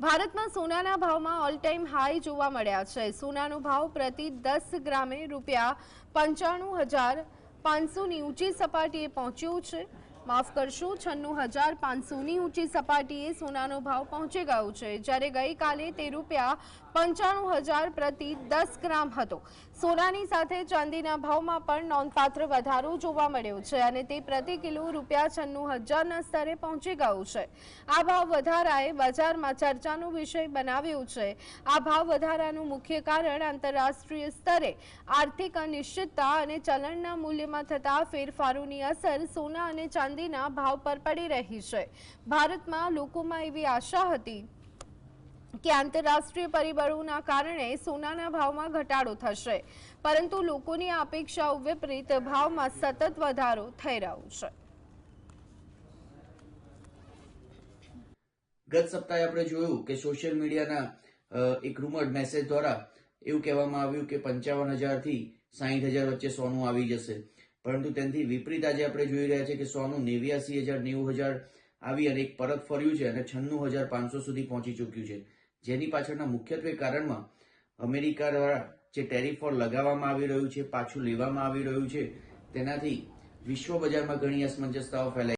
ભારતમાં સોનાના ભાવમાં ઓલ ટાઈમ હાઈ જોવા મળ્યા છે. સોનાનો ભાવ પ્રતિ દસ ગ્રામે રૂપિયા પંચાણું હજાર પાંચસોની ઊંચી સપાટીએ પહોંચ્યું છે. માફ કરશો, છન્નું હજાર પાંચસોની ઊંચી સપાટીએ સોનાનો ભાવ પહોંચી ગયો છે. જ્યારે ગઈકાલે તે રૂપિયા પંચાણું હજાર પ્રતિ દસ ગ્રામ હતો. સોનાની સાથે ચાંદીના ભાવમાં પણ નોંધપાત્ર વધારો જોવા મળ્યો છે અને તે પ્રતિ કિલો રૂપિયા છન્નું હજારના સ્તરે પહોંચી ગયું છે. આ ભાવ વધારાએ બજારમાં ચર્ચાનો વિષય બનાવ્યો છે. આ ભાવ વધારાનું મુખ્ય કારણ આંતરરાષ્ટ્રીય સ્તરે આર્થિક અનિશ્ચિતતા અને ચલણના મૂલ્યમાં થતા ફેરફારોની અસર સોના અને ચાંદીના ભાવ પર પડી રહી છે. ભારતમાં લોકોમાં એવી આશા હતી કે આંતરરાષ્ટ્રીય પરિબળોના કારણે સોનાના ભાવમાં ઘટાડો થશે, પરંતુ લોકોની અપેક્ષાઓ વિપરીત ભાવમાં સતત વધારો થઈ રહ્યો છે. ગત સપ્તાહે આપણે જોયું કે સોશિયલ મીડિયાના એક રૂમર મેસેજ દ્વારા એવું કહેવામાં આવ્યું કે પંચાવન હજારથી સાહીઠ હજાર વચ્ચે સોનું આવી જશે. પરંતુ તેનાથી વિપરીત આજે આપણે જોઈ રહ્યા છે કે સોનું નેવ્યાસી હજાર નેવું હજાર આવી અને એક પરત ફર્યું છે અને છન્નું હજાર પાંચસો સુધી પહોંચી ચૂક્યું છે. જેની પાછળના મુખ્યત્વે કારણમાં અમેરિકા દ્વારા જે ટેરિફ લગાવવામાં આવી રહ્યું છે, પાછું લેવામાં આવી રહ્યું છે, તેનાથી વિશ્વ બજારમાં ઘણી અસમંજસતાઓ ફેલાઈ